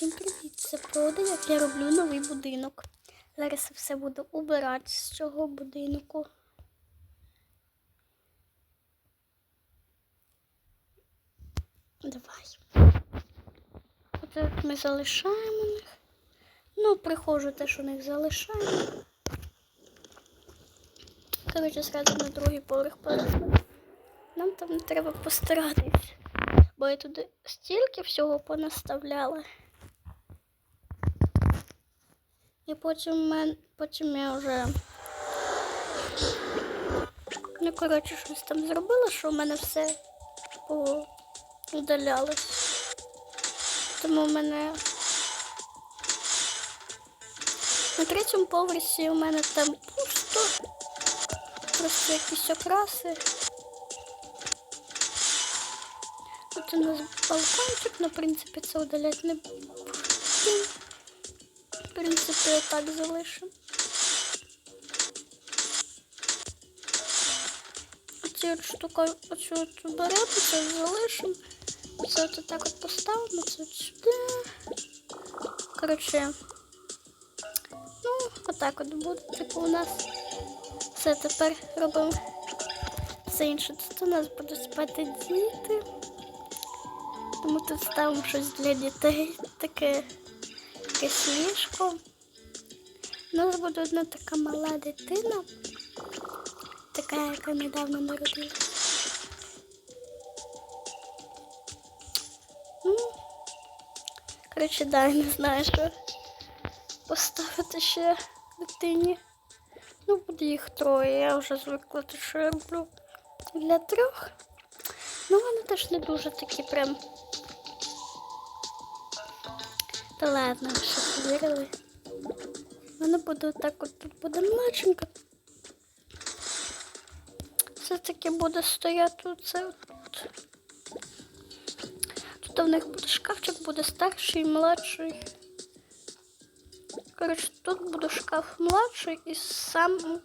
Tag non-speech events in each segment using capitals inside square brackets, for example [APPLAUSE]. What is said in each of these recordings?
Всім привіт! Це прода, як я роблю новий будинок. Зараз я все буду убирати з цього будинку. Давай. Оце ми залишаємо них. Ну, прихожу те, що них залишаємо. Коротше, зразу на другий поверх переходимо. Нам там треба постаратись. Бо я туди стільки всього понаставляла. І потім, мен... потім я вже. Ну, коротше, щось там зробила, що в мене все удалялось. Тому в мене на третьому поверсі у мене там пусто. Просто якісь окраси. Тут у нас балкончик, ну, в принципі, це удалять не буду. В принципі, так залишимо. Оці штука, оцю от беремо, це залишимо. Це от так от поставимо, це от сюди. Коротше, ну, отак от буде, типу, у нас. Все, тепер робимо все інше. Тут у нас будуть спати діти. Тому тут ставимо щось для дітей, таке якесь. У нас буде одна така мала дитина, така, яка недавно народилася. Ну, коротше, да, не знаю, що поставити ще дитині. Ну, буде їх троє, я вже звикла, те, що я роблю для трьох. Ну, вони теж не дуже такі прям. Та ладно, що повірили. Вона буде так от тут буде младшенька. Все-таки буде стояти оце от. Тут в них буде шкафчик, буде старший, младший. Коротше, тут буде шкаф младший і сам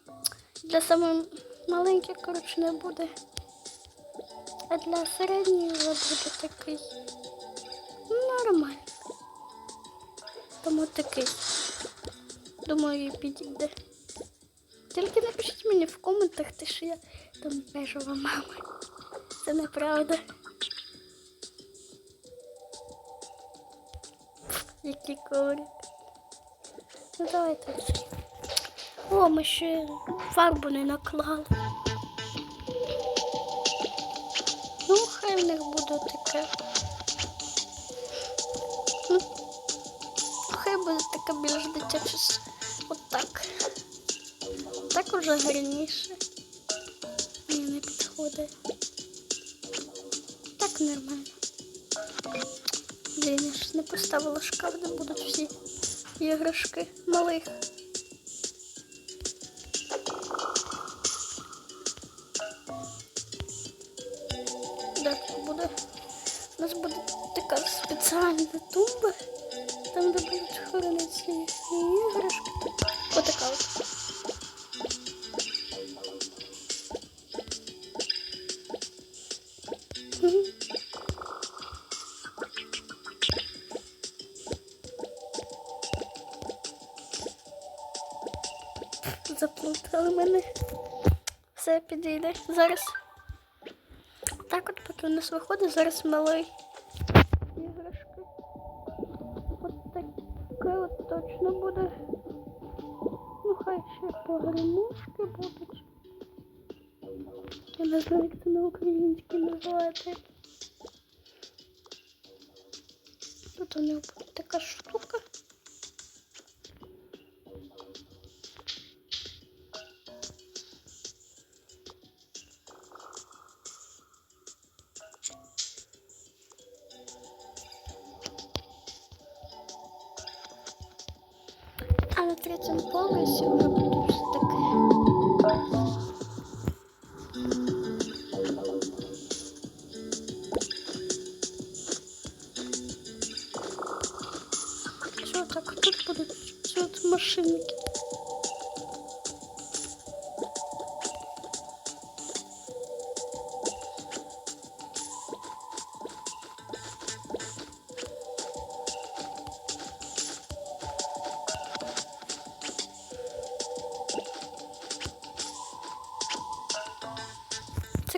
для самих маленьких, коротше, не буде. А для середнього буде такий нормальний. Тому такий. Думаю, підійде. Тільки напишіть мені в коментах, те, що я там бежова мама. Це неправда. Який коврик. Ну давайте. О, ми ще фарбу не наклали. Ну, хай в них буде таке. Хай буде така більш дитяча. Отак. Так уже гарніше. Ні, не підходить. Так нормально. Блін, я ж не поставила шкаф, де будуть всі іграшки малих. У нас буде така спеціальна тумба, там де будуть хоронитися іграшки. Отака от. Заплутали мене. Все підійде. Зараз. Так от поки у нас виходить, зараз малий іграшки. От таке от точно буде. Ну хай ще погремушки будуть. Я не знаю, як це на українській називається. Тут у нього буде така штука. А на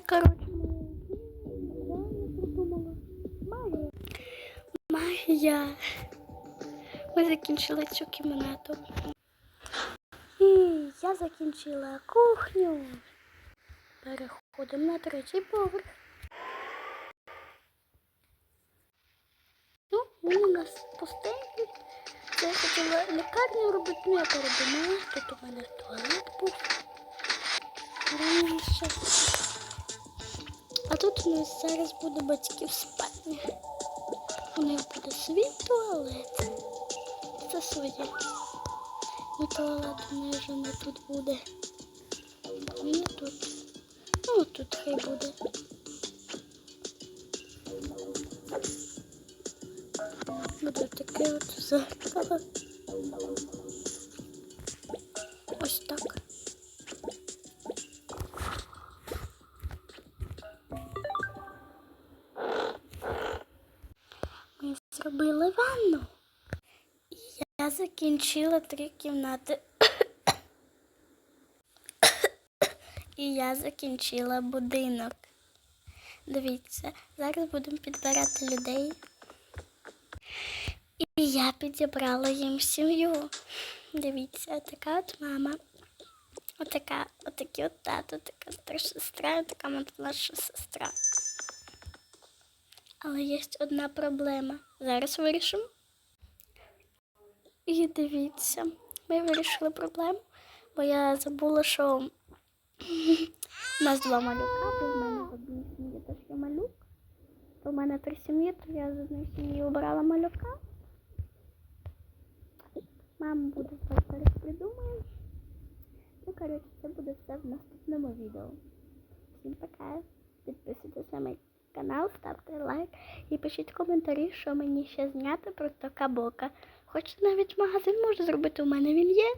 коротше, придумала. Магія. Магія. Ми закінчили цю кімнату. І я закінчила кухню. Переходимо на третій поверх. Ну, у нас пустенький. Я хотіла лікарню робити, ну я передумала. Тут у мене туалет був. Раніше. А тут у нас зараз буде батьків спальня. У них буде свій туалет. Це своє. Ну, туалет у них вже не тут буде. Не тут. Ну, тут хай буде. Буде таке от зеркало. [LAUGHS] Ось так. Ми зробили ванну. Я закінчила три кімнати. І я закінчила будинок. Дивіться, зараз будемо підбирати людей. І я підібрала їм сім'ю. Дивіться, така от мама. Отака, отакі от тато, така старша сестра, така младша сестра. Але є одна проблема. Зараз вирішимо. І дивіться, ми вирішили проблему, бо я забула, що у нас два малюка, бо в мене в одній сім'ї теж є малюк. В мене три сім'ї, то я з однієї сім'ї обрала малюка. Мама буде все зараз придумає. Ну, коротше, це буде все в наступному відео. Всім пока. Підписуйтесь на мій канал, ставте лайк і пишіть коментарі, що мені ще зняти про токабока. Хоч навіть магазин можу зробити, у мене він є.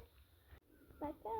Пока.